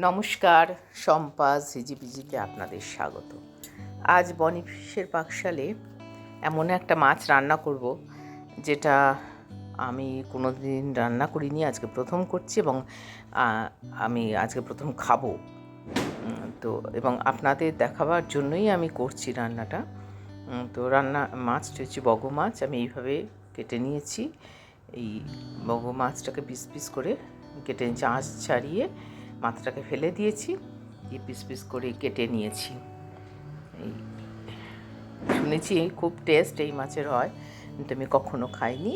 নমস্কার সম্পা ঝিঝিপিজিতে আপনাদের স্বাগত। আজ বনিফিসের পাকশালে এমন একটা মাছ রান্না করব, যেটা আমি কোনো দিন রান্না করিনি, আজকে প্রথম করছি এবং আমি আজকে প্রথম খাব। তো, এবং আপনাদের দেখাবার জন্যই আমি করছি রান্নাটা। তো রান্না মাছটা হচ্ছে বগ মাছ, আমি এইভাবে কেটে নিয়েছি। এই বগ মাছটাকে পিস পিস করে কেটে নিয়েছি আঁশ ছাড়িয়ে মাথাটাকে ফেলে দিয়েছি, দিয়ে পিস পিস করে কেটে নিয়েছি। এই শুনেছি খুব টেস্ট এই মাছের হয়, কিন্তু আমি কখনো খাইনি,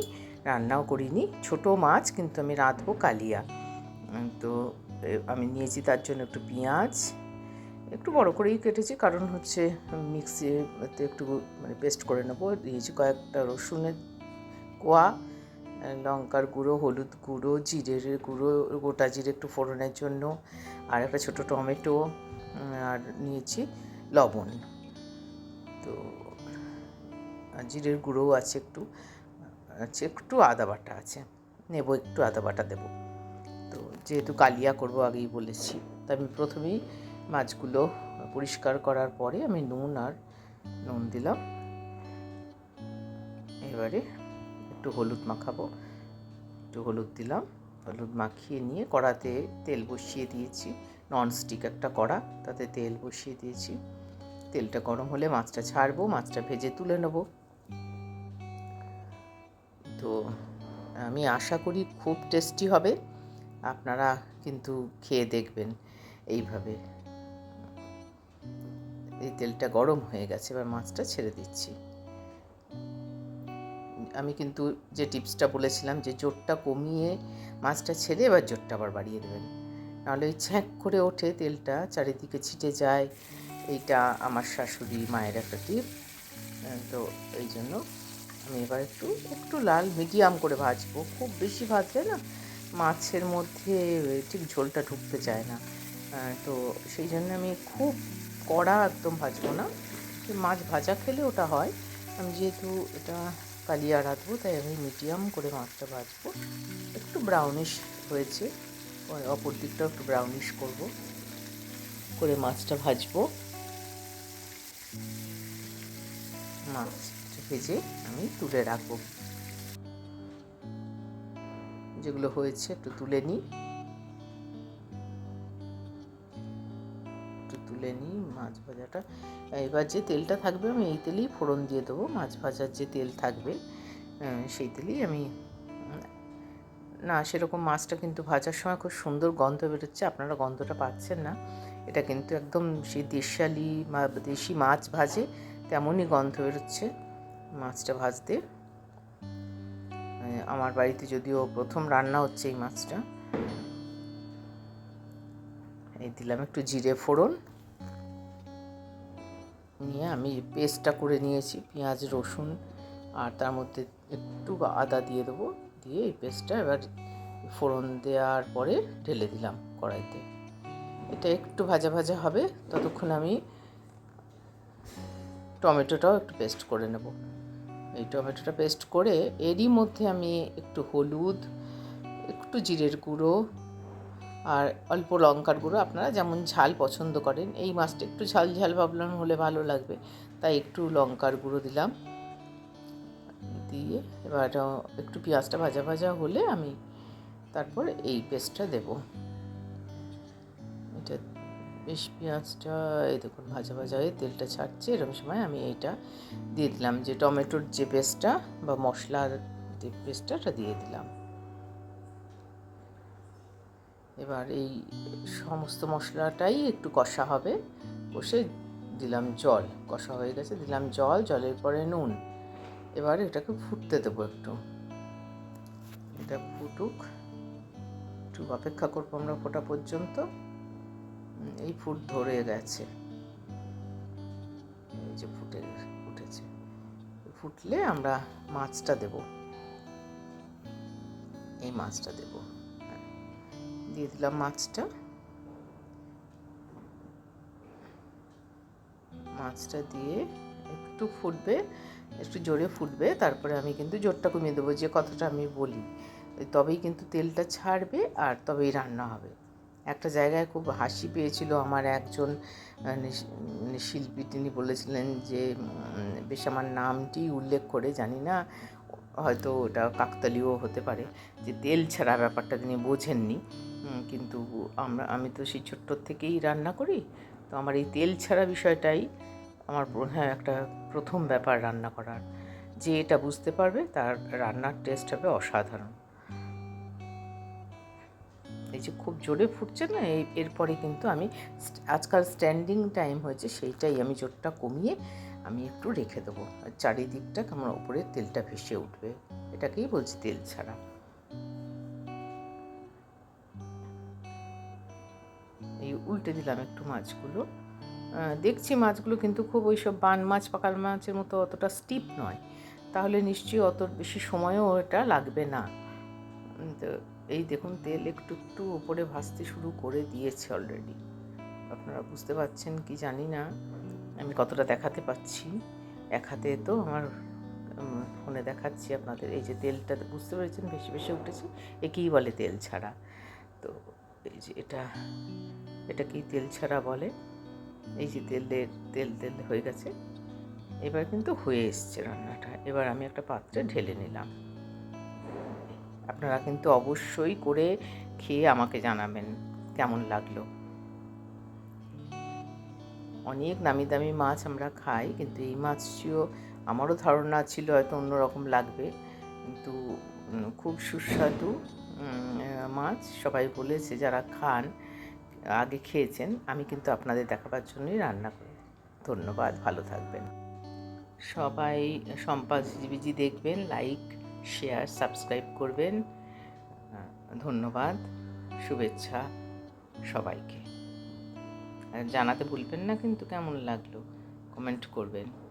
রান্নাও করিনি। ছোট মাছ, কিন্তু আমি রাঁধবো কালিয়া। তো আমি নিয়েছি তার জন্য একটু পেঁয়াজ। একটু বড় করেই কেটেছি, কারণ হচ্ছে মিক্সিতে একটু মানে পেস্ট করে নেব। দিয়েছি কয়েকটা রসুনের কোয়া লঙ্কার গুঁড়ো, হলুদ গুঁড়ো, জিরের গুঁড়ো, গোটা জিরে একটু ফোড়নের জন্য, আর একটা ছোটো টমেটো আর নিয়েছি লবণ। তো জিরের গুঁড়োও আছে একটু আছে একটু আদা বাটা আছে, নেব একটু আদা বাটা দেবো। তো, যেহেতু কালিয়া করব আগেই বলেছি, তো আমি প্রথমেই মাছগুলো পরিষ্কার করার পরে আমি নুন আর নুন দিলাম। এবারে একটু হলুদ মাখাবো। একটু হলুদ দিলাম। হলুদ মাখিয়ে নিয়ে কড়াতে তেল বসিয়ে দিয়েছি। ননস্টিক একটা কড়া, তাতে তেল বসিয়ে দিয়েছি। তেলটা গরম হলে মাছটা ছাড়বো, মাছটা ভেজে তুলে নেব। তো আমি আশা করি খুব টেস্টি হবে। আপনারা কিন্তু খেয়ে দেখবেন এইভাবে। এই তেলটা গরম হয়ে গেছে, এবার মাছটা ছেড়ে দিচ্ছি। আমি কিন্তু যে টিপসটা বলেছিলাম যে জোরটা কমিয়ে মাছটা ছেড়ে এবার জোরটা আবার বাড়িয়ে দেবেন। নাহলে ওই ছ্যাঁক করে ওঠে, তেলটা চারিদিকে ছিটে যায়। এইটা আমার শাশুড়ি মায়ের একটা টিপ। তো এই জন্য আমি এবার একটু একটু লাল মিডিয়াম করে ভাজবো। খুব বেশি ভাজলে না মাছের মধ্যে ঠিক ঝোলটা ঢুকতে চায় না। তো সেই জন্য আমি খুব কড়া একদম ভাজবো না। মাছ ভাজা খেলে ওটা হয়। আমি যেহেতু এটা কালিয়া রাঁধবো তাই আমি মিডিয়াম করে মাছটা ভাজবো একটু ব্রাউনিশ হয়েছে অপর দিকটাও একটু ব্রাউনিশ করব, করে মাছটা ভাজবো। মাছটা ভেজে আমি তুলে রাখব। যেগুলো হয়েছে একটু তুলে নিই। তুলে নিই মাছ ভাজাটা। এবার যে তেলটা থাকবে আমি এই তেলেই ফোড়ন দিয়ে দেবো। মাছ ভাজার যে তেল থাকবে সেই তেলেই আমি, না, সেরকম মাছটা কিন্তু ভাজার সময় খুব সুন্দর গন্ধ বেরোচ্ছে, আপনারা গন্ধটা পাচ্ছেন না। এটা কিন্তু একদম সেই দেশালি দেশি মাছ ভাজে তেমনই গন্ধ বেরোচ্ছে মাছটা ভাজতে। আমার বাড়িতে যদিও প্রথম রান্না হচ্ছে এই মাছটা। এই দিলাম একটু জিরে ফোড়ন। নিয়ে আমি পেস্টটা করে নিয়েছি, পেঁয়াজ, রসুন, আর তার মধ্যে একটু আদা দিয়ে দেবো। দিয়ে এই পেস্টটা এবার ফোড়ন দেওয়ার পরে ঢেলে দিলাম কড়াইতে। এটা একটু ভাজা ভাজা হবে, ততক্ষণ আমি টমেটোটাও একটু পেস্ট করে নেব। এই টমেটোটা পেস্ট করে এরই মধ্যে আমি একটু হলুদ, একটু জিরের গুঁড়ো আর অল্প লঙ্কার গুঁড়ো আপনারা যেমন ঝাল পছন্দ করেন, এই মাছটা একটু ঝাল ঝাল ভাবলাম হলে ভালো লাগবে। তাই একটু লঙ্কার গুঁড়ো দিলাম। দিয়ে এবার একটু পেঁয়াজটা ভাজা ভাজা হলে আমি তারপর এই পেস্টটা দেব। এটা বেশ পেঁয়াজটা, এই দেখুন ভাজা ভাজা হয়ে তেলটা ছাড়ছে, এরকম সময় আমি এইটা দিয়ে দিলাম। যে টমেটোর যে পেস্টটা বা মশলার যে পেস্টটা দিয়ে দিলাম। এবার এই সমস্ত মশলাটাই একটু কষা হবে। কষে দিলাম জল, কষা হয়ে গেছে। দিলাম জল, জলের পরে নুন। এবার এটাকে ফুটতে দেবো একটু। এটা ফুটুক। একটু অপেক্ষা করব আমরা ফোটা পর্যন্ত। এই ফুট ধরে গেছে। এই যে ফুটে, ফুটেছে। ফুটলে আমরা মাছটা দেব। এই মাছটা দেব। দিয়ে দিলাম মাছটা। মাছটা দিয়ে একটু ফুটবে, একটু জোরে ফুটবে, তারপরে আমি কিন্তু জোরটা কমিয়ে দেবো, যে কথাটা আমি বলি। তবেই কিন্তু তেলটা ছাড়বে আর তবেই রান্না হবে। একটা জায়গায় খুব হাসি পেয়েছিল আমার একজন শিল্পী, তিনি বলেছিলেন যে বেশ আমার নামটি উল্লেখ করে, জানি না, হয়তো ওটা কাকতালীয় হতে পারে, যে তেল ছাড়া ব্যাপারটা তিনি বোঝেননি। কিন্তু আমরা, আমি তো সেই ছোট্ট থেকেই রান্না করি, তো আমার এই তেল ছাড়া বিষয়টাই আমার হ্যাঁ একটা প্রথম ব্যাপার রান্না করার। যে এটা বুঝতে পারবে তার রান্নার টেস্ট হবে অসাধারণ। এই যে খুব জোরে ফুটছে না এরপরে কিন্তু আমি আজকাল স্ট্যান্ডিং টাইম হয়েছে সেইটাই আমি জোরটা কমিয়ে আমি একটু রেখে দেবো। আর চারিদিকটা কেমন ওপরে তেলটা ভেসে উঠবে, এটাকেই বলছি তেল ছাড়া। উল্টে দিলাম একটু মাছগুলো। দেখছি মাছগুলো কিন্তু খুব ওই সব বান মাছ, পাকাল মাছের মতো অতটা স্টিপ নয়। তাহলে নিশ্চয়ই অত বেশি সময়ও এটা লাগবে না। তো এই দেখুন, তেল একটু একটু উপরে ভাসতে শুরু করে দিয়েছে অলরেডি আপনারা বুঝতে পারছেন কি জানি না। আমি কতটা দেখাতে পাচ্ছি। এক হাতে তো আমার ফোনে দেখাচ্ছি আপনাদের। এই যে তেলটা বুঝতে পেরেছেন? বেশি বেশি উঠেছে। একেই বলে তেল ছাড়া। তো এই যে এটা এটাকেই তেল ছাড়া বলে? এই যে তেলের, তেল তেল হয়ে গেছে। এবার কিন্তু হয়ে এসছে রান্নাটা। এবার আমি একটা পাত্রে ঢেলে নিলাম। আপনারা কিন্তু অবশ্যই করে খেয়ে আমাকে জানাবেন কেমন লাগল। অনেক নামি দামি মাছ আমরা খাই, কিন্তু এই মাছটিও আমারও ধারণা ছিল হয়তো অন্যরকম লাগবে। কিন্তু খুব সুস্বাদু মাছ সবাই বলেছে যারা খান আগে খেয়েছেন, আমি কিন্তু আপনাদের দেখাবার জন্যই রান্না করি। ধন্যবাদ, ভালো থাকবেন। সবাই সম্পাদ জিবিজি দেখবেন, লাইক, শেয়ার, সাবস্ক্রাইব করবেন। ধন্যবাদ, শুভেচ্ছা সবাইকে। জানাতে ভুলবেন না কিন্তু কেমন লাগল, কমেন্ট করবেন।